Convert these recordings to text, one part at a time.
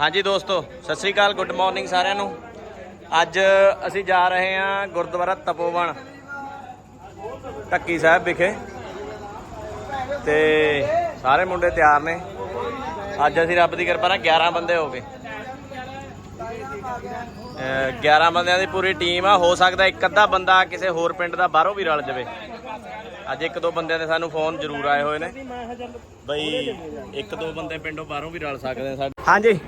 ਹਾਂਜੀ ਦੋਸਤੋ, ਸਤਿ ਸ੍ਰੀ ਅਕਾਲ good morning ਸਾਰਿਆਂ ਨੂੰ। ਅੱਜ ਅਸੀਂ ਜਾ ਰਹੇ ਹਾਂ ਗੁਰਦੁਆਰਾ ਤਪੋਵਨ, ਢੱਕੀ ਸਾਹਿਬ ਵਿਖੇ। ਤੇ ਸਾਰੇ ਮੁੰਡੇ ਤਿਆਰ ਨੇ। ਅੱਜ ਅਸੀਂ ਰੱਬ ਦੀ ਕਿਰਪਾ ਨਾਲ 11 ਬੰਦੇ ਹੋ ਗਏ। ਅਹ 11 ਬੰਦਿਆਂ ਦੀ ਪੂਰੀ ਟੀਮ ਆ। ਹੋ ਸਕਦਾ ਇੱਕ ਅੱਧਾ ਬੰਦਾ ਕਿਸੇ ਹੋਰ ਪਿੰਡ ਦਾ ਬਾਹਰੋਂ ਵੀ ਰਲ ਜਾਵੇ। ਅੱਜ ਇੱਕ ਦੋ ਬੰਦਿਆਂ ਦੇ ਸਾਨੂੰ ਫੋਨ ਜ਼ਰੂਰ ਆਏ ਹੋਏ ਨੇ। ਬਈ ਇੱਕ ਦੋ ਬੰਦੇ ਪਿੰਡੋਂ ਬਾਹਰੋਂ ਵੀ ਰਲ ਸਕਦੇ ਨੇ ਸਾਡੇ। ਹਾਂਜੀ।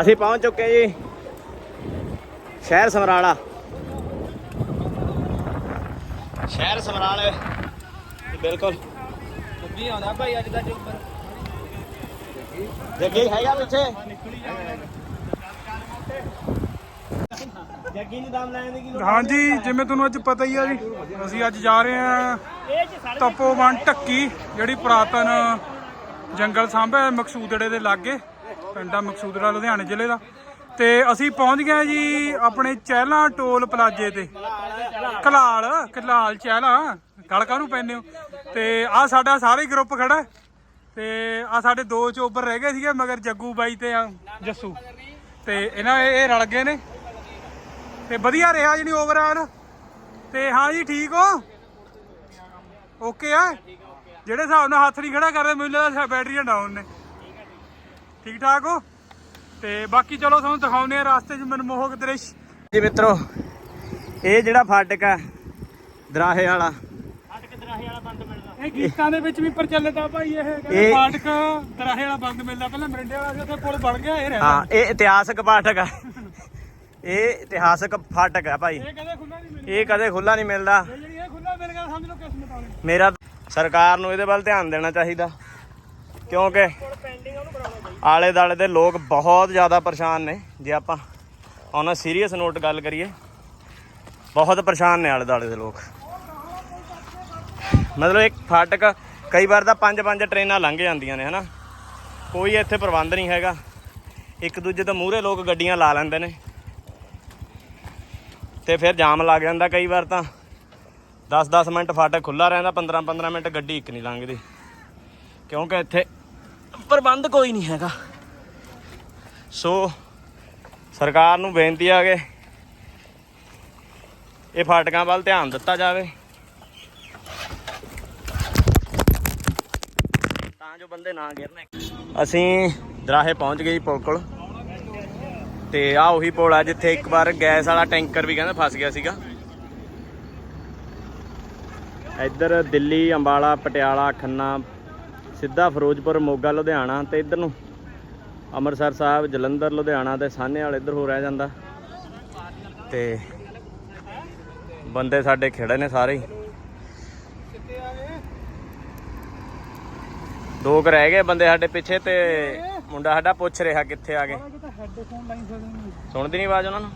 ਅਸੀਂ ਪਹੁੰਚ ਚੁੱਕੇ ਜੀ। ਸ਼ਹਿਰ ਸਮਰਾਲਾ। ਸ਼ਹਿਰ ਸਮਰਾਲੇ। ਬਿਲਕੁਲ। ਵੀ ਆਉਂਦਾ ਭਾਈ ਅੱਜ ਦਾ ਚੁੱਪ ਜੱਗੀ ਹੈਗਾ ਪਿੱਛੇ? ਜੱਗੀ ਨੂੰ ਦਮ ਲੈਣ ਦੀ ਕੀ ਲੋੜ ਹਾਂਜੀ ਜਿਵੇਂ ਤੁਹਾਨੂੰ ਅੱਜ ਪਤਾ ਹੀ ਆ ਜੀ ਅਸੀਂ ਅੱਜ ਜਾ ਰਹੇ ਹਾਂ ਤਪੋਵਨ ਢੱਕੀ ਜਿਹੜੀ ਪੁਰਾਤਨ ਜੰਗਲ ਸਾਂਭੇ ਮਕਸੂਦੜੇ ਦੇ ਲਾਗੇ। ਪਿੰਡਾ ਮਕਸੂਦਰਾ, ਲੁਧਿਆਣੇ ਜ਼ਿਲ੍ਹੇ ਦਾ। ਤੇ ਅਸੀਂ ਪਹੁੰਚ ਗਏ ਜੀ ਆਪਣੇ ਚਹਿਲਾਂ ਟੋਲ ਪਲਾਜੇ ਤੇ। ਕਲਾਲ ਕਲਾਲ ਚਹਿਲਾਂ ਗਲ ਨੂੰ ਪੈਂਦੇ ਹੋ? ਤੇ ਆ ਸਾਡਾ ਸਾਰੇ ਗਰੁੱਪ ਖੜਾ। ਤੇ ਆ ਸਾਡੇ ਦੋ ਚੋਬਰ ਰਹਿ ਗਏ ਸੀਗੇ, ਮਗਰ ਜੱਗੂ ਬਾਈ ਤੇ ਆ ਜੱਸੂ। ਤੇ ਇਹਨਾਂ ਇਹ ਇਹ ਰਲ ਗਏ ਨੇ। ਤੇ ਵਧੀਆ ਰਿਹਾ ਜਣੀ ਓਵਰਆਲ ਤੇ ਹਾਂ ਜੀ, ਠੀਕ ਹੋ? ਓਕੇ ਆ? ਜਿਹੜੇ ਹਿਸਾਬ ਨਾਲ ਹੱਥ ਨਹੀਂ ਖੜਾ ਕਰਦੇ, ਮੈਨੂੰ ਲੱਗਦਾ ਬੈਟਰੀਆਂ ਡਾਊਨ ਨੇ। ਠੀਕ ਠਾਕ ਹੋ? ਤੇ ਬਾਕੀ ਚਲੋ ਤੁਹਾਨੂੰ ਦਿਖਾਉਂਦੇ ਆ ਰਸਤੇ 'ਚ ਮਨਮੋਹਕ ਦ੍ਰਿਸ਼। ਜੀ ਮਿੱਤਰੋ ਇਹ ਜਿਹੜਾ ਫਾਟਕ ਹੈ ਦਰਾਹੇ ਵਾਲਾ। ਇਹ ਗੀਤਾਂ ਦੇ ਵਿੱਚ ਵੀ ਪ੍ਰਚਲਿਤ ਆ ਭਾਈ ਇਹ। ਕਹਿੰਦੇ ਫਾਟਕ ਦਰਾਹੇ ਵਾਲਾ ਬੰਦ ਮਿਲਦਾ। ਪਹਿਲਾਂ ਮਰਿੰਡੇ ਵਾਲਾ ਸੀ ਉੱਥੇ ਪੁਲ ਬਣ ਗਿਆ ਇਹ ਰਹਿੰਦਾ। ਹਾਂ ਇਹ ਇਤਿਹਾਸਕ ਫਾਟਕ ਹੈ ਇਹ ਇਤਿਹਾਸਕ ਫਾਟਕ ਹੈ ਭਾਈ। ਇਹ ਕਦੇ ਖੁੱਲਾ ਨਹੀਂ ਮਿਲਦਾ। ਇਹ ਕਦੇ ਖੁੱਲਾ ਨਹੀਂ ਮਿਲਦਾ। ਇਹ ਜਿਹੜੀ ਇਹ ਖੁੱਲਾ ਮਿਲ ਗਿਆ ਸਮਝ ਲਓ ਕਿਸਮਤ ਵਾਲੇ ਮੇਰਾ ਸਰਕਾਰ ਨੂੰ ਇਹਦੇ ਵੱਲ ਧਿਆਨ ਦੇਣਾ ਚਾਹੀਦਾ। ਕਿਉਂਕਿ ਆਲੇ ਦਾਲੇ ਦੇ ਲੋਕ ਬਹੁਤ ਜ਼ਿਆਦਾ ਪਰੇਸ਼ਾਨ ਨੇ। ਜੇ ਆਪਾਂ ਉਹਨਾਂ ਸੀਰੀਅਸ ਨੋਟ ਗੱਲ ਕਰੀਏ, ਬਹੁਤ ਪਰੇਸ਼ਾਨ ਨੇ ਆਲੇ ਦਾਲੇ ਦੇ ਲੋਕ। ਮਤਲਬ ਇੱਕ ਫਾਟਕ ਕਈ ਵਾਰ ਤਾਂ ਪੰਜ ਪੰਜ ਟ੍ਰੇਨਾਂ ਲੰਘ ਜਾਂਦੀਆਂ ਨੇ, ਹਨਾ? ਕੋਈ ਇੱਥੇ ਪ੍ਰਬੰਧ ਨਹੀਂ ਹੈਗਾ। ਇੱਕ ਦੂਜੇ ਤੋਂ ਮੂਹਰੇ ਲੋਕ ਗੱਡੀਆਂ ਲਾ ਲੈਂਦੇ ਨੇ। ਤੇ ਫਿਰ ਜਾਮ ਲੱਗ ਜਾਂਦਾ ਕਈ ਵਾਰ ਤਾਂ। 10-10 ਮਿੰਟ ਫਾਟਕ ਖੁੱਲਾ ਰਹਿੰਦਾ 15-15 ਮਿੰਟ ਗੱਡੀ ਇੱਕ ਨਹੀਂ ਲੰਘਦੀ। ਕਿਉਂਕਿ ਇੱਥੇ ਪ੍ਰਬੰਧ ਕੋਈ ਨਹੀਂ ਹੈਗਾ। ਸੋ, ਸਰਕਾਰ ਨੂੰ ਬੇਨਤੀ ਆ ਕਿ ਇਹ ਫਾਟਕਾਂ ਵੱਲ ਧਿਆਨ ਦਿੱਤਾ ਜਾਵੇ। ਤਾਂ ਜੋ ਬੰਦੇ ਨਾ ਗਿਰਨ। ਅਸੀਂ ਦਰਾਹੇ ਪਹੁੰਚ ਗਏ ਪੁਲ ਕੋਲ। ਤੇ ਆ ਉਹੀ ਪੁਲ ਆ ਜਿੱਥੇ ਇੱਕ ਵਾਰ ਗੈਸ ਵਾਲਾ ਟੈਂਕਰ ਵੀ ਕਹਿੰਦਾ ਫਸ ਗਿਆ ਸੀਗਾ। ਇੱਧਰ ਦਿੱਲੀ, ਅੰਬਾਲਾ, ਪਟਿਆਲਾ, ਖੰਨਾ ਸਿੱਧਾ ਫਿਰੋਜ਼ਪੁਰ ਮੋਗਾ ਲੁਧਿਆਣਾ ਤੇ ਇੱਧਰ ਨੂੰ। ਅੰਮ੍ਰਿਤਸਰ ਸਾਹਿਬ ਜਲੰਧਰ ਲੁਧਿਆਣਾ ਤੇ ਸਾਹਨੇਵਾਲ ਇੱਧਰ ਹੋ ਰਹਿ ਜਾਂਦਾ। ਤੇ ਬੰਦੇ ਸਾਡੇ ਖੇੜੇ ਨੇ ਸਾਰੇ ਦੋ ਕੁ ਰਹਿ ਗਏ ਬੰਦੇ ਸਾਡੇ ਪਿੱਛੇ ਤੇ ਮੁੰਡਾ ਸਾਡਾ ਪੁੱਛ ਰਿਹਾ ਕਿੱਥੇ ਆ ਗਏ। ਸੁਣਦੀ ਨਹੀਂ ਆਵਾਜ਼ ਉਹਨਾਂ ਨੂੰ?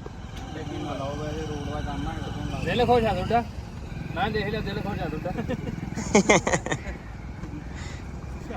ਦਿਲ ਖੁਸ਼ ਆ ਤੁਹਾਡਾ। ਮੈਂ ਦੇਖ ਲਿਆ ਦਿਲ ਖੁਸ਼ ਆ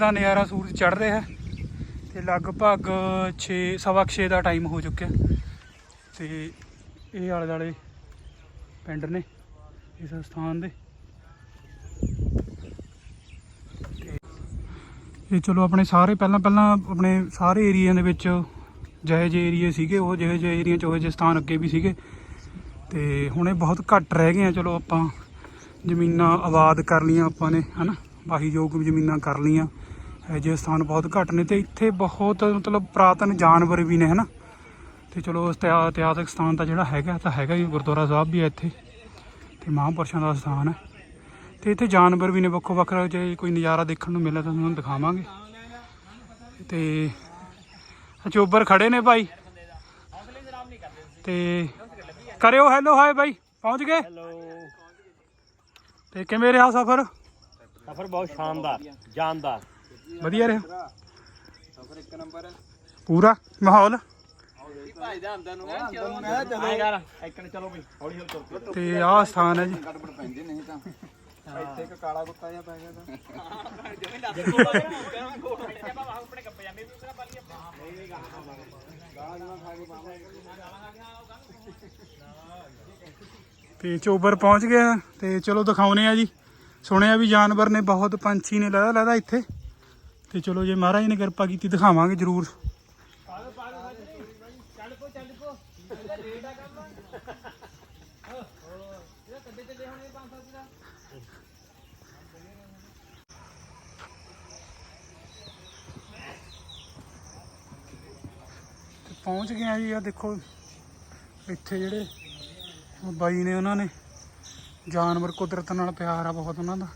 ਦਾ ਨਜ਼ਾਰਾ ਸੂਰਜ ਚੜ ਰਿਹਾ ਹੈ ਤੇ ਲਗਭਗ 6 ਸਵਾ ਕੁ ਛੇ ਦਾ ਟਾਈਮ ਹੋ ਚੁੱਕਿਆ ਤੇ ਇਹ ਆਲੇ ਦਾਲੇ ਪਿੰਡ ਨੇ ਇਸ ਸਥਾਨ ਦੇ। ਇਹ ਚਲੋ ਆਪਣੇ ਸਾਰੇ ਪਹਿਲਾਂ ਪਹਿਲਾਂ ਆਪਣੇ ਸਾਰੇ ਏਰੀਆ ਦੇ ਵਿੱਚ ਜਿਹੇ ਜਿਹੇ ਏਰੀਏ ਸੀਗੇ, ਉਹ ਜਿਹੇ ਜਿਹੇ ਏਰੀਆ ਚ, ਉਹ ਜਿਹੇ ਸਥਾਨ ਅੱਗੇ ਵੀ ਸੀਗੇ। ਤੇ ਹੁਣ ਇਹ ਬਹੁਤ ਘੱਟ ਰਹਿ ਗਏ ਆ, ਚਲੋ ਆਪਾਂ ਜ਼ਮੀਨਾਂ ਆਬਾਦ ਕਰ ਲੀਆਂ ਆਪਾਂ ਨੇ, ਹਨਾ? ਵਾਹੀਯੋਗ ਜ਼ਮੀਨਾਂ ਕਰ ਲੀਆਂ ਜਿਹੇ ਸਥਾਨ ਬਹੁਤ ਘੱਟ ਨੇ ਤੇ ਇੱਥੇ ਬਹੁਤ ਮਤਲਬ ਪੁਰਾਤਨ ਜਾਨਵਰ ਵੀ ਨੇ ਹਨਾ? ਤੇ ਚਲੋ ਇਤਿਹਾਸਕ ਸਥਾਨ ਤਾਂ ਜਿਹੜਾ ਹੈਗਾ ਤਾਂ ਹੈਗਾ ਹੀ ਗੁਰਦੁਆਰਾ ਸਾਹਿਬ ਵੀ ਹੈ ਇੱਥੇ। ਤੇ ਮਹਾਂਪੁਰਸ਼ਾਂ ਦਾ ਸਥਾਨ ਹੈ। ਤੇ ਇੱਥੇ ਜਾਨਵਰ ਵੀ ਨੇ ਵੱਖੋ ਵੱਖਰਾ ਜੇ ਕੋਈ ਨਜ਼ਾਰਾ ਦੇਖਣ ਨੂੰ ਮਿਲਿਆ ਤਾਂ ਤੁਹਾਨੂੰ ਦਿਖਾਵਾਂਗੇ। ਤੇ ਚੋਬਰ ਖੜੇ ਨੇ ਭਾਈ। ਤੇ ਕਰਿਓ ਹੈਲੋ ਹਾਏ ਭਾਈ ਪਹੁੰਚ ਗਏ? ਤੇ ਕਿਵੇਂ ਰਿਹਾ ਸਫ਼ਰ? ਸਫਰ ਬਹੁਤ ਸ਼ਾਨਦਾਰ ਜਾਨਦਾਰ। ਵਧੀਆ ਰਿਹਾ। ਪੂਰਾ ਮਾਹੌਲ। ਆਏ ਕਰ। ਇੱਕਣ ਚਲੋ ਬਈ ਹੌਲੀ ਹੌਲੀ ਤੁਰ ਤੇ ਆਹ ਸਥਾਨ ਹੈ ਜੀ। ਤੇ। ਚੋਬਰ ਪਹੁੰਚ ਗਏ ਆ ਤੇ ਚਲੋ ਦਿਖਾਉਨੇ ਆ ਜੀ। ਸੁਣਿਆ ਵੀ ਜਾਨਵਰ ਨੇ ਬਹੁਤ ਪੰਛੀ ਨੇ ਲਦਾ ਲਦਾ ਇੱਥੇ। ਤੇ ਚਲੋ ਜੇ ਮਹਾਰਾਜ ਨੇ ਕਿਰਪਾ ਕੀਤੀ, ਦਿਖਾਵਾਂਗੇ ਜ਼ਰੂਰ। ਪਹੁੰਚ ਗਏ ਆ ਜੀ ਆ ਦੇਖੋ, ਇੱਥੇ ਜਿਹੜੇ ਬਾਈ ਨੇ ਉਹਨਾਂ ਨੇ, ਜਾਨਵਰ ਕੁਦਰਤ ਨਾਲ ਪਿਆਰ ਆ ਬਹੁਤ ਉਹਨਾਂ ਦਾ।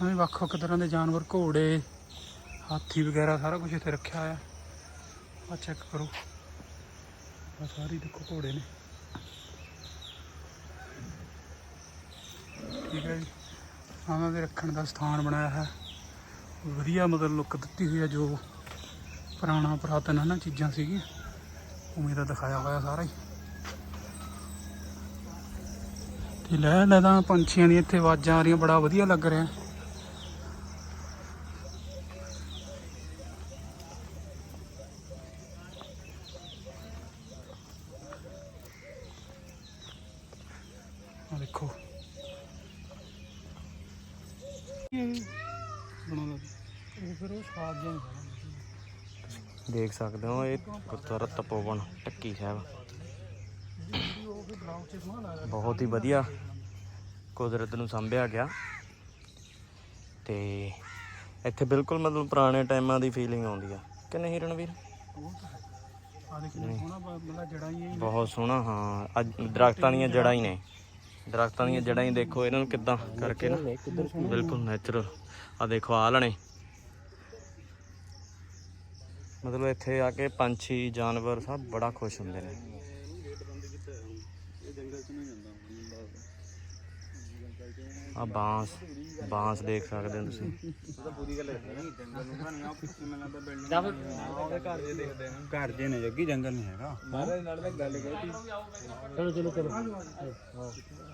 ਉਹਨਾਂ ਵੱਖ ਵੱਖ ਤਰ੍ਹਾਂ ਦੇ ਜਾਨਵਰ ਘੋੜੇ ਹਾਥੀ ਵਗੈਰਾ ਸਾਰਾ ਕੁਝ ਇੱਥੇ ਰੱਖਿਆ ਹੋਇਆ। ਆ ਚੈੱਕ ਕਰੋ। ਆ ਸਾਰੀ ਦੇਖੋ ਘੋੜੇ ਨੇ। ਠੀਕ ਹੈ ਜੀ। ਉਹਨਾਂ ਦੇ ਰੱਖਣ ਦਾ ਸਥਾਨ ਬਣਾਇਆ ਹੈ। ਵਧੀਆ ਮਤਲਬ ਲੁੱਕ ਦਿੱਤੀ ਹੋਈ ਹੈ ਜੋ ਪੁਰਾਣਾ ਪੁਰਾਤਨ ਹੈ ਨਾ ਚੀਜ਼ਾਂ ਸੀਗੀਆਂ। ਉਵੇਂ ਦਾ ਦਿਖਾਇਆ ਹੋਇਆ ਸਾਰਾ ਹੀ। ਤੇ ਲੈ ਲੈ ਤਾਂ ਪੰਛੀਆਂ ਦੀਆਂ ਇੱਥੇ ਆਵਾਜ਼ਾਂ ਆ ਰਹੀਆਂ, ਬੜਾ ਵਧੀਆ ਲੱਗ ਰਿਹਾ। ਦੇਖੋ। ਦੇਖ ਸਕਦੇ ਹੋ ਇਹ ਗੁਰਦੁਆਰਾ ਤਪੋਵਨ ਟੱਕੀ ਸਾਹਿਬ। ਬਹੁਤ ਹੀ ਵਧੀਆ ਕੁਦਰਤ ਨੂੰ ਸੰਭਿਆ ਗਿਆ। ਤੇ ਇੱਥੇ ਬਿਲਕੁਲ ਮਤਲਬ ਪੁਰਾਣੇ ਟਾਈਮਾਂ ਦੀ ਫੀਲਿੰਗ ਆਉਂਦੀ ਆ। ਕਿ ਨਹੀਂ। ਰਣਵੀਰ ਬਹੁਤ ਸੋਹਣਾ ਹਾਂ। ਅੱਜ ਦਰਖਤਾਂ ਦੀਆਂ ਜੜਾਂ ਹੀ ਨੇ। ਦਰਖਤਾਂ ਦੀਆਂ ਜੜਾਂ ਹੀ ਦੇਖੋ ਇਹਨਾਂ ਨੂੰ ਕਿੱਦਾਂ ਕਰਕੇ ਨਾ। ਬਿਲਕੁਲ ਨੈਚੁਰਲ ਆ ਦੇਖੋ ਆ ਲਣੇ ਮਤਲਬ ਇੱਥੇ ਆ ਕੇ ਪੰਛੀ ਜਾਨਵਰ ਸਭ ਬੜਾ ਖੁਸ਼ ਹੁੰਦੇ ਨੇ। ਆ ਬਾਂਸ ਬਾਂਸ ਦੇਖ ਸਕਦੇ ਹੋ ਤੁਸੀਂ। ਘਰ ਜੇ ਨੇ ਜੱਗੀ ਜੰਗਲ ਨਹੀਂ ਹੈਗਾ। ਚਲੋ ਚਲੋ ਚਲੋ।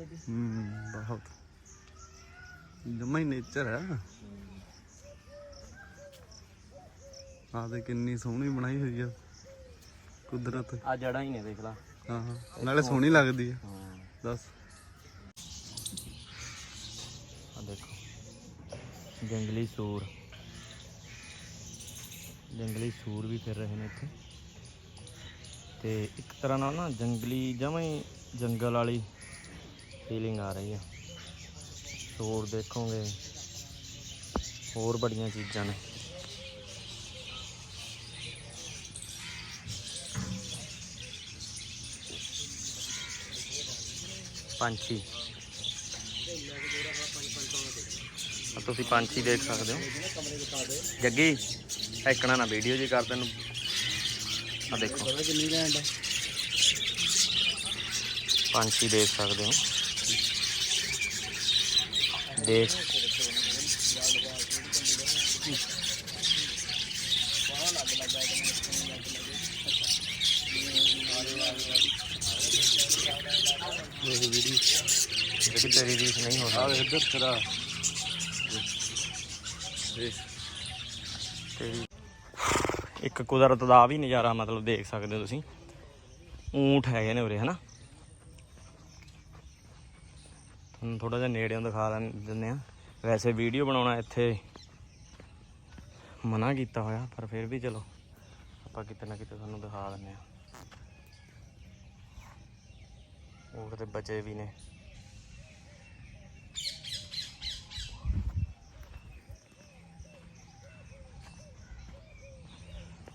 ਹੂੰ ਬਹੁਤ ਜਮਾ ਹੀ ਨੇਚਰ ਹੈ ਆਹ ਤੇ ਕਿੰਨੀ ਸੋਹਣੀ ਬਣਾਈ ਹੋਈ ਆ ਕੁਦਰਤ ਆ ਜੜਾਂ ਹੀ ਨੇ ਦੇਖ ਲਾ ਹਾਂ ਹਾਂ ਨਾਲੇ ਸੋਹਣੀ ਲੱਗਦੀ ਆ ਹਾਂ ਦੱਸ ਆ ਦੇਖੋ ਜੰਗਲੀ ਸੂਰ ਜੰਗਲੀ ਸੂਰ ਵੀ ਫਿਰ ਰਹੇ ਨੇ ਇੱਥੇ ਤੇ ਇੱਕ ਤਰ੍ਹਾਂ ਨਾਲ ਨਾ ਜੰਗਲੀ ਜਮਾਂ ਹੀ ਜੰਗਲ ਵਾਲੀ ਫੀਲਿੰਗ ਆ ਰਹੀ ਆ ਸੂਰ ਦੇਖੋਗੇ। ਹੋਰ ਬੜੀਆਂ ਚੀਜ਼ਾਂ ਨੇ। ਪੰਛੀ। ਆ ਤੁਸੀਂ ਪੰਛੀ ਦੇਖ ਸਕਦੇ ਹੋ। ਜੱਗੀ ਐਕਣਾ ਨਾ ਵੀਡੀਓ ਜੀ ਕਰ ਤੈਨੂੰ। ਆ ਦੇਖੋ। ਪੰਛੀ ਦੇਖ ਸਕਦੇ ਹੋ। ਦੇਖ ਜਿਹੜੀ ਤੇਰੀ ਰੀਸ ਨਹੀਂ ਹੋ ਸਕਦੀ ਇੱਧਰ ਤੇਰਾ ਇੱਕ ਕੁਦਰਤ ਦਾ ਵੀ ਨਜ਼ਾਰਾ ਮਤਲਬ ਦੇਖ ਸਕਦੇ ਹੋ ਤੁਸੀਂ। ਊਂਠ ਹੈਗੇ ਨੇ ਉਰੇ, ਹਨਾ? ਤੁਹਾਨੂੰ ਥੋੜਾ ਜਿਹਾ ਨੇੜਿਓਂ ਦਿਖਾ ਦਿੰਦੇ ਆ ਵੈਸੇ ਵੀਡੀਓ ਬਣਾਉਣਾ ਇੱਥੇ ਮਨਾ ਕੀਤਾ ਹੋਇਆ, ਪਰ ਫਿਰ ਵੀ ਚਲੋ, ਆਪਾਂ ਕਿਤੇ ਨਾ ਕਿਤੇ ਤੁਹਾਨੂੰ ਦਿਖਾ ਦਿੰਦੇ ਆ ਉਹ ਕਿਤੇ ਬਚੇ ਵੀ ਨੇ।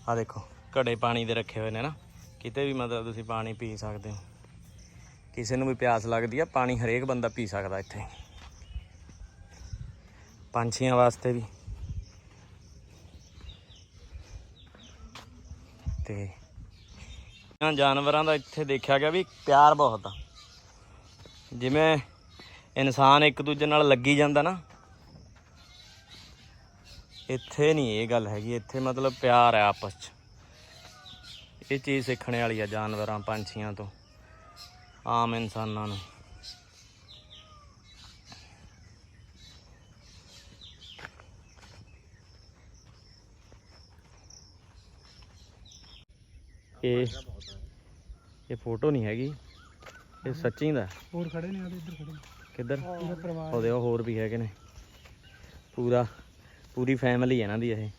ਆ ਦੇਖੋ, ਘੜੇ ਪਾਣੀ ਦੇ ਰੱਖੇ ਹੋਏ ਨੇ ਨਾ। ਕਿਤੇ ਵੀ ਮਤਲਬ ਤੁਸੀਂ ਪਾਣੀ ਪੀ ਸਕਦੇ ਹੋ। ਕਿਸੇ ਨੂੰ ਵੀ ਪਿਆਸ ਲੱਗਦੀ ਆ, ਪਾਣੀ ਹਰੇਕ ਬੰਦਾ ਪੀ ਸਕਦਾ ਇੱਥੇ। ਪੰਛੀਆਂ ਵਾਸਤੇ ਵੀ। ਤੇ ਜਾਨਵਰਾਂ ਦਾ ਇੱਥੇ ਦੇਖਿਆ ਗਿਆ ਵੀ ਪਿਆਰ ਬਹੁਤ ਆ। ਜਿਵੇਂ ਇਨਸਾਨ ਇੱਕ ਦੂਜੇ ਨਾਲ ਲੱਗੀ ਜਾਂਦਾ ਨਾ। ਇੱਥੇ ਨਹੀਂ ਇਹ ਗੱਲ ਹੈਗੀ, ਇੱਥੇ ਮਤਲਬ ਪਿਆਰ ਹੈ ਆਪਸ 'ਚ। ਇਹ ਚੀਜ਼ ਸਿੱਖਣ ਵਾਲੀ ਆ ਜਾਨਵਰਾਂ, ਪੰਛੀਆਂ ਤੋਂ। ਆਮ ਇਨਸਾਨਾਂ ਨੂੰ ਇਹ ਇਹ ਫੋਟੋ ਨਹੀਂ ਹੈਗੀ। ਇਹ ਸੱਚੀ ਦਾ ਹੋਰ ਖੜੇ ਨੇ ਆਦੇ ਇੱਧਰ ਖੜੇ। ਕਿੱਧਰ? ਉਹਦੇ ਉਹ ਹੋਰ ਵੀ ਹੈਗੇ ਨੇ। ਪੂਰਾ ਪੂਰੀ ਫੈਮਿਲੀ ਹੈ ਇਹਨਾਂ ਦੀ ਇਹ।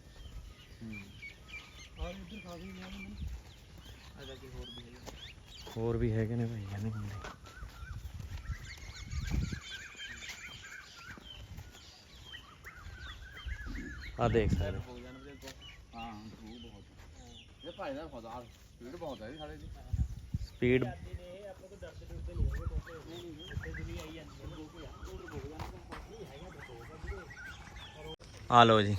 ਹੋਰ ਹੋਰ ਵੀ ਹੈਗੇ ਨੇ ਭਾਈ ਕਹਿੰਦੇ ਬੰਦੇ। ਆ ਦੇਖ ਸਕਦੇ ਹਾਂ। ਇਹ ਭਾਈ ਦਾ ਖੁਦਾ ਸਪੀਡ ਬਹੁਤ ਹੈ ਸਾਡੇ ਦੀ ਸਪੀਡ ਆ ਲੋ ਜੀ,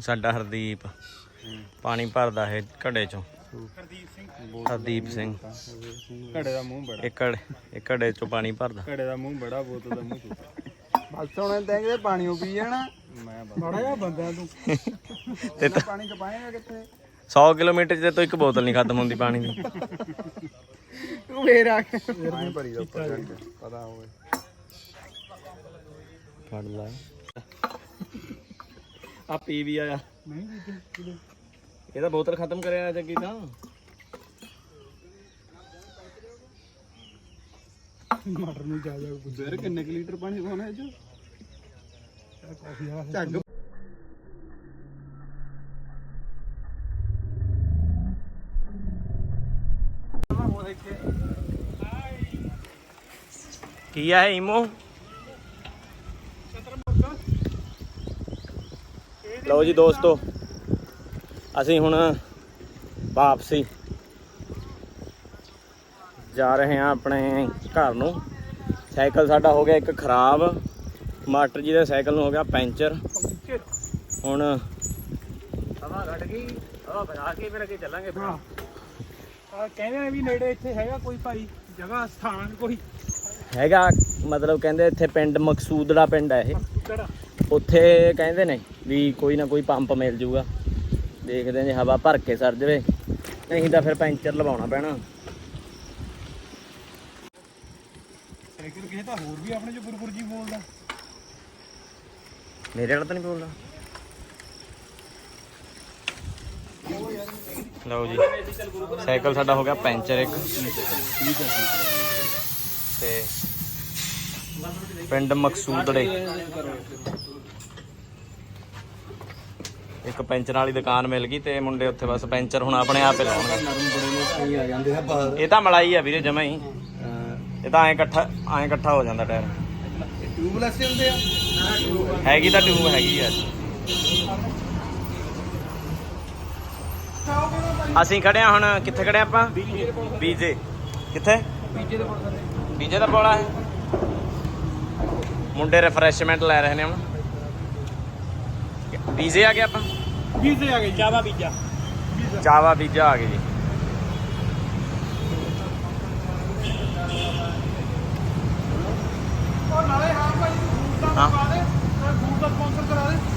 ਸਾਡਾ ਹਰਦੀਪ ਪਾਣੀ ਭਰਦਾ ਹੈ ਘੜੇ ਚੋਂ। ਹਰਦੀਪ ਸਿੰਘ। ਹਰਦੀਪ ਸਿੰਘ। ਘੜੇ ਦਾ ਮੂੰਹ ਬੜਾ। ਇਹ ਘੜੇ ਇਹ ਘੜੇ ਚੋਂ ਪਾਣੀ ਭਰਦਾ। ਘੜੇ ਦਾ ਮੂੰਹ ਬੜਾ ਬੋਤਲ ਦਾ ਮੂੰਹ ਬਸ ਹੁਣ ਤੈਂ ਕਿਤੇ ਪਾਣੀ ਉਹ ਪੀ ਜਾਣਾ। ਮੈਂ ਬੜਾ ਜਿਹਾ ਬੰਦਾ ਤੂੰ। ਤੇ ਤਾਂ ਪਾਣੀ ਕਪਾਏਗਾ ਕਿੱਥੇ? 100 ਕਿਲੋਮੀਟਰ ਚ ਤੋਂ ਇੱਕ ਬੋਤਲ ਨਹੀਂ ਖਤਮ ਹੁੰਦੀ ਪਾਣੀ ਦੀ। ਤੂੰ ਫੇਰ ਆ ਪਾਣੀ ਭਰੀ ਦਾ ਉੱਪਰ ਚੜ੍ਹ ਕੇ ਪਤਾ ਹੋਵੇ। ਫੜ ਲੈ। ਆ ਪੀ ਵੀ ਆਇਆ। ਨਹੀਂ ਇਹਦਾ ਬੋਤਲ ਖਤਮ ਕਰਿਆ ਜੱਗੀ ਤਾਂ। ਮਟਰ ਨੂੰ ਜਾ ਜਾ ਫੇਰ ਕਿੰਨੇ ਕੁ ਲੀਟਰ ਪਾਣੀ ਪਾਉਣਾ ਇਹ ਚ? ਕਾਫੀ ਆ। ਝੱਗ। ਕੀ ਆ ਇਹ ਈਮੋ? ਲਓ ਜੀ ਦੋਸਤੋ। ਅਸੀਂ ਹੁਣ ਵਾਪਸੀ ਜਾ ਰਹੇ ਹਾਂ ਆਪਣੇ ਘਰ ਨੂੰ। ਸਾਈਕਲ ਸਾਡਾ ਹੋ ਗਿਆ ਇੱਕ ਖਰਾਬ। ਮਾਸਟਰ ਜੀ ਦੇ ਸਾਈਕਲ ਨੂੰ ਹੋ ਗਿਆ ਪੈਂਚਰ। ਹੁਣ ਹਵਾ ਘਟ ਗਈ। ਹਵਾ ਬਣਾ ਕੇ ਫਿਰ ਅੱਗੇ ਚੱਲਾਂਗੇ। ਹਾਂ। ਆ ਕਹਿੰਦੇ ਨੇ ਵੀ ਨੇੜੇ ਇੱਥੇ ਹੈਗਾ ਕੋਈ ਭਾਈ ਜਗ੍ਹਾ ਸਥਾਨ ਕੋਈ? ਹੈਗਾ ਮਤਲਬ ਕਹਿੰਦੇ ਇੱਥੇ ਪਿੰਡ ਮਕਸੂਦੜਾ ਪਿੰਡ ਹੈ ਇਹ। ਉੱਥੇ ਕਹਿੰਦੇ ਨੇ ਵੀ ਕੋਈ ਨਾ ਕੋਈ ਪੰਪ ਮਿਲ ਜੂਗਾ। ਦੇਖਦੇ ਜੇ ਹਵਾ ਭਰ ਕੇ ਸਰ ਜਵੇ। ਨਹੀਂ ਤਾਂ ਫਿਰ ਪੈਂਚਰ ਲਵਾਉਣਾ ਪੈਣਾ। ਸਾਈਕਲ ਕਿਸੇ ਤਾਂ ਹੋਰ ਵੀ ਆਪਣੇ ਚ ਗੁਰਗੁਰ ਜੀ ਬੋਲਦਾ। ਮੇਰੇ ਵਾਲਾ ਤਾਂ ਨਹੀਂ ਬੋਲਦਾ। ਲਓ ਜੀ ਸਾਈਕਲ ਸਾਡਾ ਹੋ ਗਿਆ ਪੈਂਚਰ ਇੱਕ। ਤੇ ਪਿੰਡ ਮਕਸੂਦੜੇ। ਇੱਕ ਪੈਂਚਰ ਵਾਲੀ ਦੁਕਾਨ ਮਿਲ ਗਈ ਤੇ ਮੁੰਡੇ ਉੱਥੇ ਬਸ ਪੈਂਚਰ ਹੁਣ ਆਪਣੇ ਆਪ ਹੀ ਲਾਉਣਗੇ ਇਹ ਤਾਂ ਮਲਾਈ ਆ ਵੀਰੇ ਜਮਾ ਹੀ। ਇਹ ਤਾਂ ਐਂ ਇਕੱਠਾ ਐਂ ਇਕੱਠਾ ਹੋ ਜਾਂਦਾ ਟਾਇਰ। ਟਿਊਬਲੈਸ ਹੁੰਦੇ ਆ। ਹੈਗੀ ਤਾਂ ਟਿਊਬ ਹੈਗੀ ਆ। ਅਸੀਂ ਖੜੇ ਆ ਹੁਣ ਕਿੱਥੇ ਖੜੇ ਆਪਾਂ? ਬੀਜੇ। ਕਿੱਥੇ? ਬੀਜੇ ਦੇ ਕੋਲ ਥੱਲੇ ਬੀਜੇ ਦਾ ਪੋਲਾ ਹੈ। ਮੁੰਡੇ ਰਿਫਰੈਸ਼ਮੈਂਟ ਲੈ ਰਹੇ ਨੇ ਹੁਣ। ਬੀਜੇ ਆ ਗਏ ਆਪਾਂ। ਵੀਜ਼ੇ ਆ ਗਏ ਜਾਵਾ ਬੀਜਾ। ਚਾਵਾ ਬੀਜਾ ਆ ਗਏ ਜੀ। ਉਹ ਨਾਲੇ ਹਾਂ ਭਾਈ ਫੂਡ ਦਾ। ਕਰਵਾ ਦੇ ਫੂਡ ਦਾ ਸਪਾਂਸਰ ਕਰਾ ਦੇ।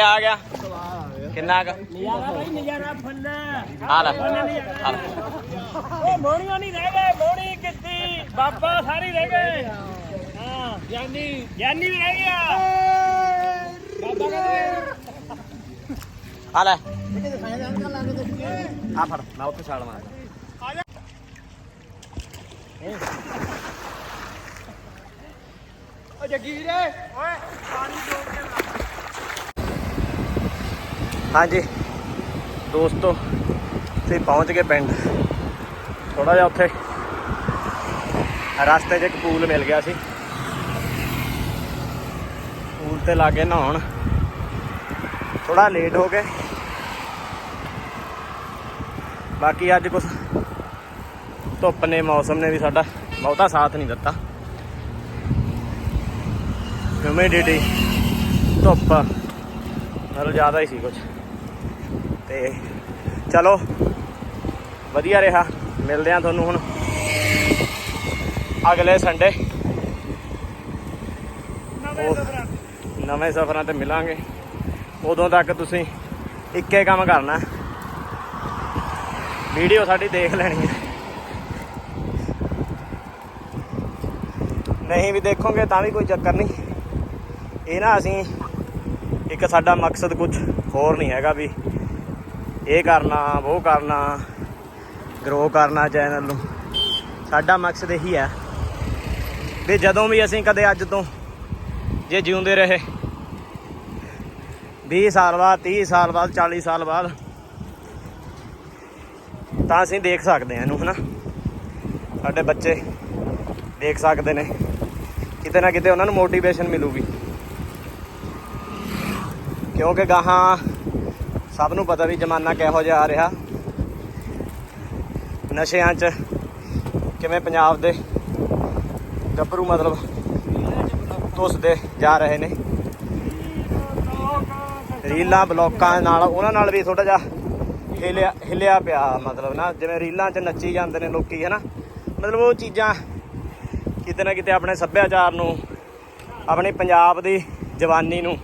ਓਏ ਜੱਗੇ ਕੀ ਆ ਗਿਆ? ਸਵਾਦ ਆ ਗਿਆ ਕਿੰਨਾ ਕ? ਨਜ਼ਾਰਾ ਭਾਈ ਨਜ਼ਾਰਾ ਫੁੱਲ। ਆ ਲੈ। ਆ ਲੈ। ਉਹ ਮੋਣੀਆਂ ਨਹੀਂ ਰਹਿ ਗਏ ਮੋਣੀ ਕਿੱਤੀ ਬਾਬਾ ਸਾਰੇ ਰਹਿ ਗਏ। ਹਾਂ ਗਿਆਨੀ ਗਿਆਨੀ ਵੀ ਰਹਿ ਗਿਆ। ਬਾਬਾ ਕਹਿੰਦੇ ਆ ਲੈ। ਲਾ ਕੇ ਆ ਫੜ ਮੈਂ ਉੱਥੇ ਛਾਲ ਮਾਰਦਾ ਓ ਜੱਗੀ ਵੀਰੇ ਓਏ ਹਾਂਜੀ। ਦੋਸਤੋ ਤੇ ਪਹੁੰਚ ਗਏ ਪਿੰਡ। ਥੋੜਾ ਜਿਹਾ ਉੱਥੇ ਰਸਤੇ 'ਚ ਇੱਕ ਪੂਲ ਮਿਲ ਗਿਆ ਸੀ। ਪੂਲ ਤੇ ਲਾਗੇ ਨਹਾਉਣ। ਥੋੜਾ ਲੇਟ ਹੋ ਗਏ। ਬਾਕੀ ਅੱਜ ਕੁਛ ਧੁੱਪ ਨੇ, ਮੌਸਮ ਨੇ ਵੀ ਸਾਡਾ ਬਹੁਤਾ ਸਾਥ ਨਹੀਂ ਦਿੱਤਾ। ਹਿਊਮਿਡਿਟੀ ਧੁੱਪ ਨਾਲੋਂ ਜ਼ਿਆਦਾ ਹੀ ਸੀ ਕੁਝ ਤੇ ਚਲੋ ਵਧੀਆ ਰਿਹਾ। ਮਿਲਦੇ ਆ ਤੁਹਾਨੂੰ ਹੁਣ ਅਗਲੇ ਸੰਡੇ ਨਵੇਂ ਸਫ਼ਰਾਂ ਤੇ ਮਿਲਾਂਗੇ। ਉਦੋਂ ਤੱਕ ਤੁਸੀਂ ਇੱਕੇ ਕੰਮ ਕਰਨਾ। ਵੀਡੀਓ ਸਾਡੀ ਦੇਖ ਲੈਣੀ ਹੈ। ਨਹੀਂ ਵੀ ਦੇਖੋਗੇ ਤਾਂ ਵੀ ਕੋਈ ਚੱਕਰ ਨਹੀਂ। ਇਹ ਨਾ ਅਸੀਂ ਇੱਕ ਸਾਡਾ ਮਕਸਦ ਕੁਝ ਹੋਰ ਨਹੀਂ ਹੈਗਾ ਵੀ ਇਹ ਕਰਨਾ, ਉਹ ਕਰਨਾ ਗਰੋ ਕਰਨਾ ਚੈਨਲ ਨੂੰ। ਸਾਡਾ ਮਕਸਦ ਇਹੀ ਹੈ ਵੀ ਜਦੋਂ ਵੀ ਅਸੀਂ ਕਦੇ ਅੱਜ ਤੋਂ ਜੇ ਜਿਉਂਦੇ ਰਹੇ 20 ਸਾਲ ਬਾਅਦ 30 ਸਾਲ ਬਾਅਦ 40 ਸਾਲ ਬਾਅਦ, ਤਾਂ ਅਸੀਂ ਦੇਖ ਸਕਦੇ ਹਾਂ ਇਹਨੂੰ, ਹਨਾ? ਸਾਡੇ ਬੱਚੇ ਦੇਖ ਸਕਦੇ ਨੇ। ਕਿਤੇ ਨਾ ਕਿਤੇ ਉਹਨਾਂ ਨੂੰ ਮੋਟੀਵੇਸ਼ਨ ਮਿਲੂਗੀ। ਕਿਉਂਕਿ ਗਾਹਾਂ ਸਭ ਨੂੰ ਪਤਾ ਵੀ ਜ਼ਮਾਨਾ ਕਿਹੋ ਜਿਹਾ ਆ ਰਿਹਾ। ਨਸ਼ਿਆਂ 'ਚ ਕਿਵੇਂ ਪੰਜਾਬ ਦੇ ਗੱਭਰੂ ਮਤਲਬ ਧੁੱਸਦੇ ਜਾ ਰਹੇ ਨੇ। ਰੀਲਾਂ ਬਲੌਕਾਂ ਨਾਲ, ਉਹਨਾਂ ਨਾਲ ਵੀ ਥੋੜਾ ਜਿਹਾ ਹਿਲਿਆ ਹਿਲਿਆ ਪਿਆ ਮਤਲਬ ਨਾ, ਜਿਵੇਂ ਰੀਲਾਂ 'ਚ ਨੱਚੀ ਜਾਂਦੇ ਨੇ ਲੋਕੀ ਹਨਾ ਮਤਲਬ ਉਹ ਚੀਜ਼ਾਂ ਕਿਤੇ ਨਾ ਕਿਤੇ ਆਪਣੇ ਸੱਭਿਆਚਾਰ ਨੂੰ, ਆਪਣੇ ਪੰਜਾਬ ਦੀ ਜਵਾਨੀ ਨੂੰ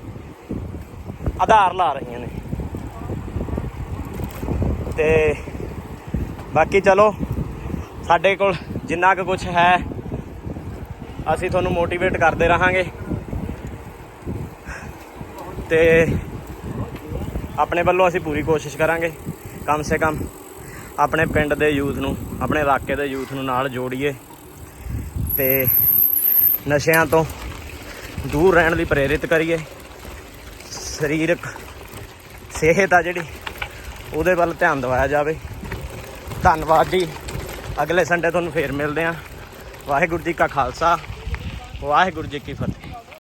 ਆਧਾਰ ਲਾ ਰਹੀਆਂ ਨੇ। ਤੇ ਬਾਕੀ ਚਲੋ, ਸਾਡੇ ਕੋਲ ਜਿੰਨਾ ਕੁ ਕੁਝ ਹੈ, ਅਸੀਂ ਤੁਹਾਨੂੰ ਮੋਟੀਵੇਟ ਕਰਦੇ ਰਹਾਂਗੇ। ਤੇ ਆਪਣੇ ਵੱਲੋਂ ਅਸੀਂ ਪੂਰੀ ਕੋਸ਼ਿਸ਼ ਕਰਾਂਗੇ, ਕਮ ਸੇ ਕਮ ਆਪਣੇ ਪਿੰਡ ਦੇ ਯੂਥ ਨੂੰ, ਆਪਣੇ ਇਲਾਕੇ ਦੇ ਯੂਥ ਨੂੰ ਨਾਲ ਜੋੜੀਏ। ਤੇ ਨਸ਼ਿਆਂ ਤੋਂ ਦੂਰ ਰਹਿਣ ਲਈ ਪ੍ਰੇਰਿਤ ਕਰੀਏ। ਸਰੀਰਕ ਸਿਹਤ ਆ ਜਿਹੜੀ ਉਹਦੇ ਵੱਲ ਧਿਆਨ ਦਿਵਾਇਆ ਜਾਵੇ। ਧੰਨਵਾਦ ਜੀ। ਅਗਲੇ ਸੰਡੇ ਤੁਹਾਨੂੰ ਫੇਰ ਮਿਲਦੇ ਆਂ ਵਾਹਿਗੁਰੂ ਜੀ ਕਾ ਖਾਲਸਾ, ਵਾਹਿਗੁਰੂ ਜੀ ਕੀ ਫਤਿਹ।